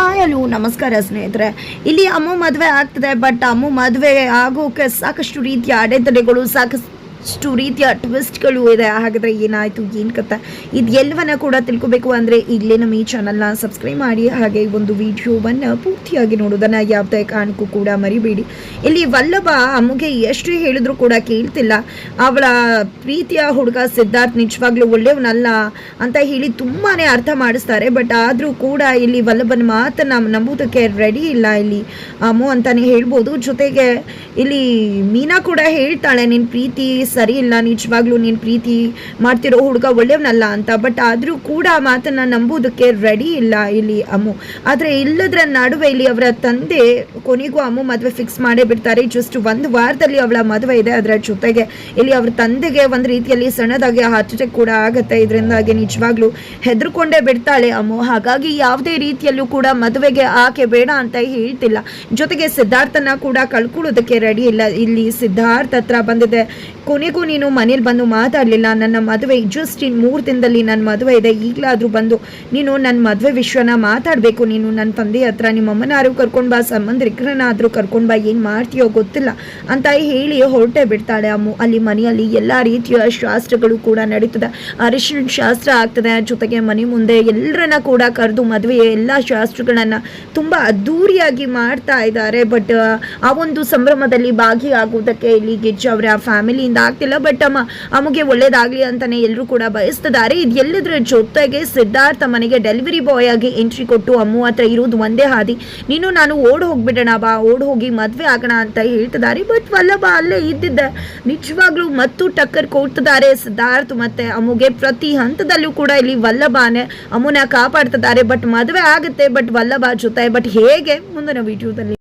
Hi hello ನಮಸ್ಕಾರ ಸ್ನೇಹಿತರೆ. ಇಲ್ಲಿ ಅಮ್ಮು ಮದುವೆ ಆಗ್ತದೆ ಬಟ್ ಅಮ್ಮು ಮದುವೆ ಆಗೋಕೆ ಸಾಕಷ್ಟು ರೀತಿಯ ಅಡೆತಡೆಗಳು ಸಾಕಷ್ಟು ರೀತಿಯ ಟ್ವಿಸ್ಟ್ಗಳು ಇದೆ. ಹಾಗಾದರೆ ಏನಾಯಿತು, ಏನು ಕಥೆ? ಇದು ಎಲ್ಲವನ್ನ ಕೂಡ ತಿಳ್ಕೊಬೇಕು ಅಂದರೆ ಈಗಲೇ ನಮ್ಮ ಈ ಚಾನಲ್ನ ಸಬ್ಸ್ಕ್ರೈಬ್ ಮಾಡಿ, ಹಾಗೆ ಒಂದು ವಿಡಿಯೋವನ್ನು ಪೂರ್ತಿಯಾಗಿ ನೋಡೋದನ್ನು ಯಾವುದೇ ಕಾರಣಕ್ಕೂ ಕೂಡ ಮರಿಬೇಡಿ. ಇಲ್ಲಿ ವಲ್ಲಭ ಅಮ್ಮಗೆ ಎಷ್ಟು ಹೇಳಿದ್ರು ಕೂಡ ಕೇಳ್ತಿಲ್ಲ. ಅವಳ ಪ್ರೀತಿಯ ಹುಡುಗ ಸಿದ್ಧಾರ್ಥ್ ನಿಜವಾಗ್ಲೂ ಒಳ್ಳೆಯವನಲ್ಲ ಅಂತ ಹೇಳಿ ತುಂಬಾ ಅರ್ಥ ಮಾಡಿಸ್ತಾರೆ. ಬಟ್ ಆದರೂ ಕೂಡ ಇಲ್ಲಿ ವಲ್ಲಭನ ಮಾತನ್ನ ನಂಬುವುದಕ್ಕೆ ರೆಡಿ ಇಲ್ಲ ಇಲ್ಲಿ ಅಮ್ಮು ಅಂತಲೇ ಹೇಳ್ಬೋದು. ಜೊತೆಗೆ ಇಲ್ಲಿ ಮೀನಾ ಕೂಡ ಹೇಳ್ತಾಳೆ ನಿನ್ನ ಪ್ರೀತಿ ಸರಿ ಇಲ್ಲ, ನಿಜವಾಗ್ಲೂ ನೀನು ಪ್ರೀತಿ ಮಾಡ್ತಿರೋ ಹುಡುಗ ಒಳ್ಳೆಯವನಲ್ಲ ಅಂತ. ಬಟ್ ಆದರೂ ಕೂಡ ಆ ಮಾತನ್ನು ನಂಬುವುದಕ್ಕೆ ರೆಡಿ ಇಲ್ಲ ಇಲ್ಲಿ ಅಮ್ಮು. ಆದರೆ ಇಲ್ಲದ್ರ ನಡುವೆ ಇಲ್ಲಿ ಅವರ ತಂದೆ, ಕೊನೆಗೂ ಅಮ್ಮು ಮದುವೆ ಫಿಕ್ಸ್ ಮಾಡೇ ಬಿಡ್ತಾರೆ. ಜಸ್ಟ್ ಒಂದು ವಾರದಲ್ಲಿ ಅವಳ ಮದುವೆ ಇದೆ ಅದರ ಜೊತೆಗೆ. ಇಲ್ಲಿ ಅವ್ರ ತಂದೆಗೆ ಒಂದು ರೀತಿಯಲ್ಲಿ ಸಣ್ಣದಾಗಿ ಹಾರ್ಟ್ ಕೂಡ ಆಗುತ್ತೆ. ಇದರಿಂದಾಗಿ ನಿಜವಾಗ್ಲೂ ಹೆದರ್ಕೊಂಡೇ ಬಿಡ್ತಾಳೆ ಅಮ್ಮು. ಹಾಗಾಗಿ ಯಾವುದೇ ರೀತಿಯಲ್ಲೂ ಕೂಡ ಮದುವೆಗೆ ಆಕೆ ಬೇಡ ಅಂತ ಹೇಳ್ತಿಲ್ಲ. ಜೊತೆಗೆ ಸಿದ್ಧಾರ್ಥನ ಕೂಡ ಕಳ್ಕೊಳ್ಳೋದಕ್ಕೆ ರೆಡಿ ಇಲ್ಲ. ಇಲ್ಲಿ ಸಿದ್ಧಾರ್ಥ ಹತ್ರ ಬಂದಿದೆ. ಕೊನೆಗೂ ನೀನು ಮನೇಲಿ ಬಂದು ಮಾತಾಡಲಿಲ್ಲ. ನನ್ನ ಮದುವೆ ಜಸ್ಟ್ ಇನ್ ಮೂರು ದಿನದಲ್ಲಿ ನನ್ನ ಮದುವೆ ಇದೆ. ಈಗಲಾದರೂ ಬಂದು ನೀನು ನನ್ನ ಮದುವೆ ವಿಶ್ವನ ಮಾತಾಡಬೇಕು. ನೀನು ನನ್ನ ತಂದೆ ಹತ್ರ ನಿಮ್ಮ ಅಮ್ಮನಾರು ಕರ್ಕೊಂಡು ಬಾ, ಸಂಬಂಧಿಕರನ್ನಾದರೂ ಕರ್ಕೊಂಡು ಬಾ. ಏನು ಮಾಡ್ತೀಯೋ ಗೊತ್ತಿಲ್ಲ ಅಂತ ಹೇಳಿ ಹೊರಟೆ ಬಿಡ್ತಾಳೆ ಅಮ್ಮು. ಅಲ್ಲಿ ಮನೆಯಲ್ಲಿ ಎಲ್ಲ ರೀತಿಯ ಶಾಸ್ತ್ರಗಳು ಕೂಡ ನಡೀತದೆ. ಅರಿಶಿನ ಶಾಸ್ತ್ರ ಆಗ್ತದೆ. ಜೊತೆಗೆ ಮನೆ ಮುಂದೆ ಎಲ್ಲರನ್ನ ಕೂಡ ಕರೆದು ಮದುವೆಯ ಎಲ್ಲ ಶಾಸ್ತ್ರಗಳನ್ನ ತುಂಬ ಅದ್ಧೂರಿಯಾಗಿ ಮಾಡ್ತಾ ಇದ್ದಾರೆ. ಬಟ್ ಆ ಒಂದು ಸಂಭ್ರಮದಲ್ಲಿ ಭಾಗಿಯಾಗುವುದಕ್ಕೆ ಇಲ್ಲಿ ಗಿಜ್ಜು ಅವರ ಫ್ಯಾಮಿಲಿಯಿಂದ ಆಗ್ತಿಲ್ಲ. ಬಟ್ ಅಮ್ಮ, ಅಮ್ಮಗೆ ಒಳ್ಳೇದಾಗ್ಲಿ ಅಂತಾನೆ ಎಲ್ಲರೂ ಕೂಡ ಬಯಸ್ತಿದ್ದಾರೆ. ಇದು ಎಲ್ಲದರ ಜೊತೆಗೆ ಸಿದ್ಧಾರ್ಥ ಮನೆಗೆ ಡೆಲಿವರಿ ಬಾಯ್ ಆಗಿ ಎಂಟ್ರಿ ಕೊಟ್ಟು ಅಮ್ಮು ಹತ್ರ ಇರೋದು ಒಂದೇ ಹಾದಿ. ನೀನು, ನಾನು ಓಡ್ ಹೋಗ್ಬಿಡೋಣ ಬಾ, ಓಡ್ ಹೋಗಿ ಮದ್ವೆ ಆಗೋಣ ಅಂತ ಹೇಳ್ತಿದ್ದಾರೆ. ಬಟ್ ವಲ್ಲಭ ಅಲ್ಲೇ ಇದ್ದಿದ್ದ. ನಿಜವಾಗ್ಲೂ ಮತ್ತು ಟಕ್ಕರ್ ಕೊಡ್ತಿದ್ದಾರೆ ಸಿದ್ಧಾರ್ಥ ಮತ್ತೆ ಅಮ್ಮುಗೆ. ಪ್ರತಿ ಹಂತದಲ್ಲೂ ಕೂಡ ಇಲ್ಲಿ ವಲ್ಲಭಾನೆ ಅಮ್ಮನ ಕಾಪಾಡ್ತಿದ್ದಾರೆ. ಬಟ್ ಮದುವೆ ಆಗುತ್ತೆ ಬಟ್ ವಲ್ಲಭ ಜೊತೆ ಬಟ್ ಹೇಗೆ ಮುಂದಿನ ವಿಡಿಯೋದಲ್ಲಿ